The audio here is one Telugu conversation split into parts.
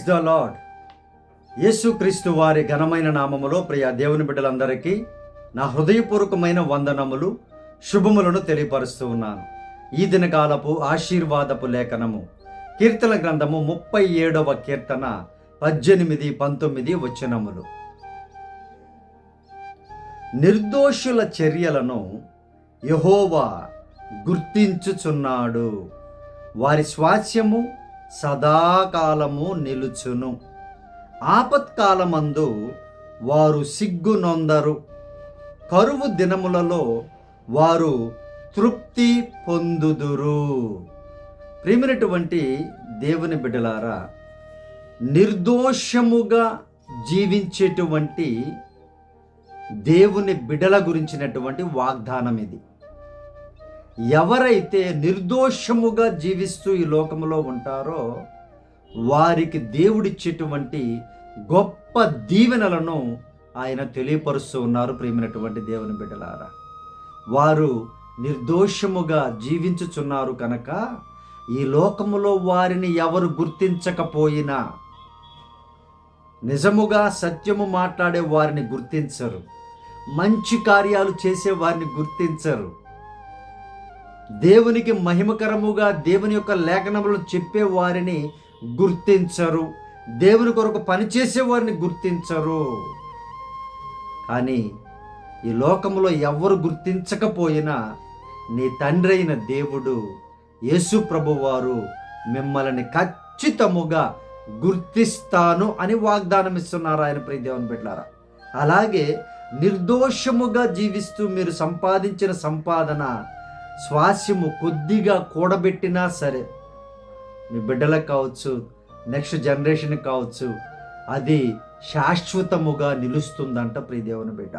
ద లార్డ్ యేసుక్రీస్తు వారి ఘనమైన నామములో ప్రియ దేవుని బిడ్డలందరికీ నా హృదయపూర్వకమైన వందనములు శుభములను తెలియపరుస్తూ ఉన్నాను. ఈ దినకాలపు ఆశీర్వాదపు లేఖనము కీర్తన గ్రంథము ముప్పై ఏడవ కీర్తన పద్దెనిమిది పంతొమ్మిది వచనములు. నిర్దోషుల చర్యలను యహోవా గుర్తించుచున్నాడు. వారి స్వాస్యము సదాకాలము నిలుచును. ఆపత్కాలమందు వారు సిగ్గునొందరు కరువు దినములలో వారు తృప్తి పొందుదురు. ప్రేమినటువంటి దేవుని బిడ్డలారా నిర్దోషముగా జీవించేటువంటి దేవుని బిడల గురించినటువంటి వాగ్దానం ఇది ఎవరైతే నిర్దోషముగా జీవిస్తూ ఈ లోకములో ఉంటారో వారికి దేవుడిచ్చేటువంటి గొప్ప దీవెనలను ఆయన తెలియపరుస్తూ ఉన్నారు ప్రేమినటువంటి దేవుని బిడ్డలారా. వారు నిర్దోషముగా జీవించుచున్నారు కనుక ఈ లోకములో వారిని ఎవరు గుర్తించకపోయినా నిజముగా సత్యము మాట్లాడే వారిని గుర్తించరు. మంచి కార్యాలు చేసే వారిని గుర్తించరు. దేవునికి మహిమకరముగా దేవుని యొక్క లేఖనములను చెప్పే వారిని గుర్తించరు. దేవుని కొరకు పనిచేసే వారిని గుర్తించరు. కానీ ఈ లోకములో ఎవరు గుర్తించకపోయినా నీ తండ్రి అయిన దేవుడు యేసు ప్రభువారు మిమ్మల్ని ఖచ్చితముగా గుర్తిస్తాను అని వాగ్దానం ఇస్తున్నారు ఆయన ప్రియ దేవుని బిడ్డారా అలాగే నిర్దోషముగా జీవిస్తూ మీరు సంపాదించిన సంపాదన స్వాస్యము కొద్దిగా కూడబెట్టినా సరే మీ బిడ్డలకు కావచ్చు నెక్స్ట్ జనరేషన్కి కావచ్చు అది శాశ్వతముగా నిలుస్తుందంట ప్రియదేవుని బిడ్డ.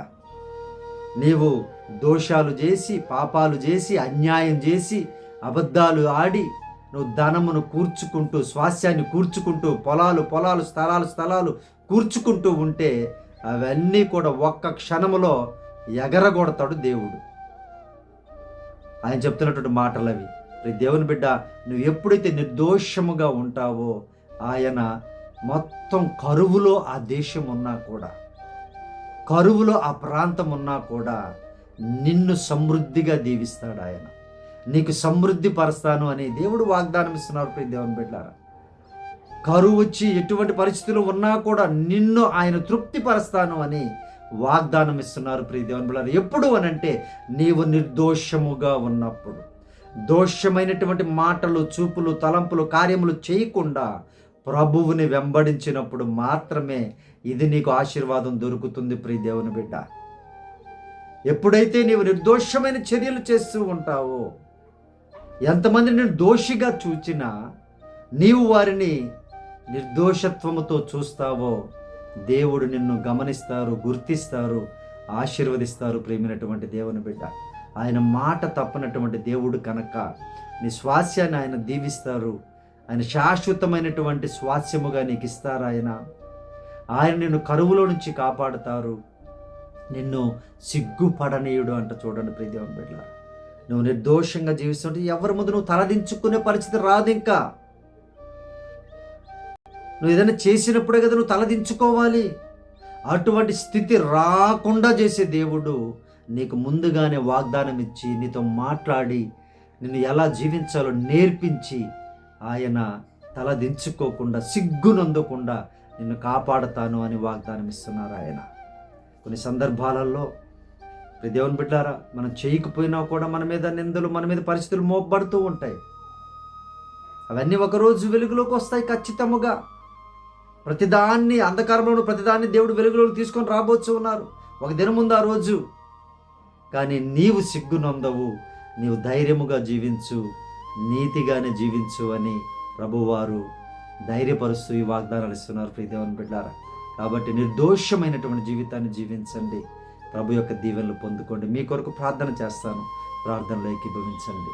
నీవు దోషాలు చేసి పాపాలు చేసి అన్యాయం చేసి అబద్ధాలు ఆడి నువ్వు ధనమును కూర్చుకుంటూ స్వాస్యాన్ని కూర్చుకుంటూ పొలాలు పొలాలు స్థలాలు స్థలాలు కూర్చుకుంటూ ఉంటే అవన్నీ కూడా ఒక్క క్షణములో ఎగరగొడతాడు దేవుడు. ఆయన చెప్తున్నటువంటి మాటలు అవి. దేవుని బిడ్డ నువ్వు ఎప్పుడైతే నిర్దోషముగా ఉంటావో ఆయన మొత్తం కరువులో ఆ దేశం ఉన్నా కూడా కరువులో ఆ ప్రాంతం ఉన్నా కూడా నిన్ను సమృద్ధిగా దీవిస్తాడు ఆయన. నీకు సమృద్ధి పరుస్తాను అని దేవుడు వాగ్దానం ఇస్తున్నారు ప్రియ దేవుని బిడ్డారా. కరువు వచ్చి ఎటువంటి పరిస్థితులు ఉన్నా కూడా నిన్ను ఆయన తృప్తి పరుస్తాను అని వాగ్దానం ఇస్తున్నారు ప్రియ దేవుని బిడ్డారు. ఎప్పుడు అనంటే నీవు నిర్దోషముగా ఉన్నప్పుడు. దోషమైనటువంటి మాటలు చూపులు తలంపులు కార్యములు చేయకుండా ప్రభువుని వెంబడించినప్పుడు మాత్రమే ఇది నీకు ఆశీర్వాదం దొరుకుతుంది ప్రియ దేవుని బిడ్డ. ఎప్పుడైతే నీవు నిర్దోషమైన చర్యలు చేస్తూ ఉంటావో ఎంతమంది నేను దోషిగా చూచినా నీవు వారిని నిర్దోషత్వముతో చూస్తావో దేవుడు నిన్ను గమనిస్తారు గుర్తిస్తారు ఆశీర్వదిస్తారు ప్రేమినటువంటి దేవుని బిడ్డ. ఆయన మాట తప్పనటువంటి దేవుడు కనుక నీ స్వాస్యాన్ని ఆయన దీవిస్తారు. ఆయన శాశ్వతమైనటువంటి స్వాస్యముగా నీకు ఇస్తారు ఆయన. ఆయన నిన్ను కరువులో నుంచి కాపాడుతారు. నిన్ను సిగ్గుపడనీయుడు అంట చూడండి ప్రియ బిడ్డ నువ్వు నిర్దోషంగా జీవిస్తుంటే ఎవరి ముందు నువ్వు తలదించుకునే పరిస్థితి రాదు ఇంకా. నువ్వు ఏదైనా చేసినప్పుడే కదా నువ్వు తలదించుకోవాలి అటువంటి స్థితి రాకుండా చేసే దేవుడు నీకు ముందుగానే వాగ్దానం ఇచ్చి నీతో మాట్లాడి నిన్ను ఎలా జీవించాలో నేర్పించి ఆయన తలదించుకోకుండా సిగ్గునందకుండా నిన్ను కాపాడతాను అని వాగ్దానం ఇస్తున్నారు ఆయన. కొన్ని సందర్భాలలో దేవుని బిడ్డారా మనం చేయకపోయినా కూడా మన మీద నిందలు మన మీద పరిస్థితులు మోపబడుతూ ఉంటాయి. అవన్నీ ఒకరోజు వెలుగులోకి వస్తాయి ఖచ్చితముగా. ప్రతిదాన్ని అంధకారంలో ప్రతిదాన్ని దేవుడు వెలుగులోకి తీసుకొని రాబోచ్చు ఉన్నారు. ఒక దినం ముందు ఆ రోజు. కానీ నీవు సిగ్గు నొందవు నీవు ధైర్యముగా జీవించు నీతిగానే జీవించు అని ప్రభువారు ధైర్యపరుస్తూ ఈ వాగ్దానాలు ఇస్తున్నారు ప్రియదేవన్ బిడ్డారా కాబట్టి నిర్దోషమైనటువంటి జీవితాన్ని జీవించండి. ప్రభు యొక్క దీవెనలు పొందుకోండి. మీ కొరకు ప్రార్థన చేస్తాను. ప్రార్థనలో ఏకీభవించండి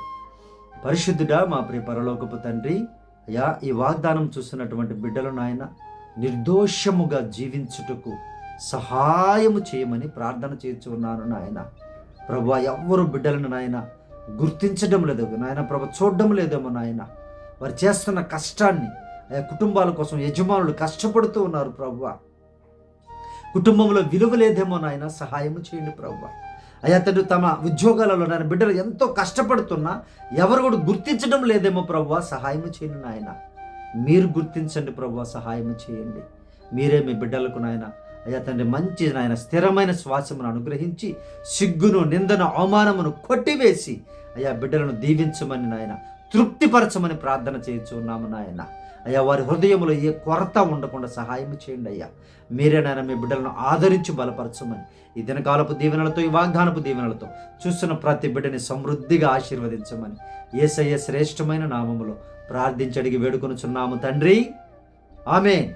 పరిశుద్ధుడా మా ప్రియ పరలోకపు తండ్రి అయ్యా ఈ వాగ్దానం చూస్తున్నటువంటి బిడ్డలు నాయన నిర్దోషముగా జీవించుటకు సహాయము చేయమని ప్రార్థన చేస్తున్నాను నాయన. ప్రభు ఎవ్వరు బిడ్డలను నాయన గుర్తించడం లేదు. నాయన ప్రభు చూడడం లేదేమో నాయన. వారు చేస్తున్న కష్టాన్ని అయా కుటుంబాల కోసం యజమానులు కష్టపడుతూ ఉన్నారు ప్రభు. కుటుంబంలో విలువ లేదేమో నాయన సహాయము చేయండి ప్రభు. అయ్యా తండ్రి తమ ఉద్యోగాలలో నాయన బిడ్డలు ఎంతో కష్టపడుతున్నా ఎవరు కూడా గుర్తించడం లేదేమో ప్రభు సహాయం చేయండి నాయన. మీరు గుర్తించండి ప్రభు సహాయం చేయండి. మీరే మీ బిడ్డలకు నాయన అయ్యా తండ్రి మంచి నాయన స్థిరమైన శ్వాసమును అనుగ్రహించి సిగ్గును నిందను అవమానమును కొట్టివేసి అయ్యా బిడ్డలను దీవించమని నాయన తృప్తిపరచమని ప్రార్థన చేయొచ్చు ఉన్నాము నాయన. అయ్యా వారి హృదయంలో ఏ కొరత ఉండకుండా సహాయం చేయండి అయ్యా. మీరే నాయన మీ బిడ్డలను ఆదరించి బలపరచమని ఈ దినకాలపు దీవెనలతో ఈ వాగ్దానపు దీవెనలతో చూస్తున్న ప్రతి బిడ్డని సమృద్ధిగా ఆశీర్వదించమని ఏసయ్య శ్రేష్టమైన నామములో ప్రార్థించి వేడుకొనుచున్నాము తండ్రి. ఆమె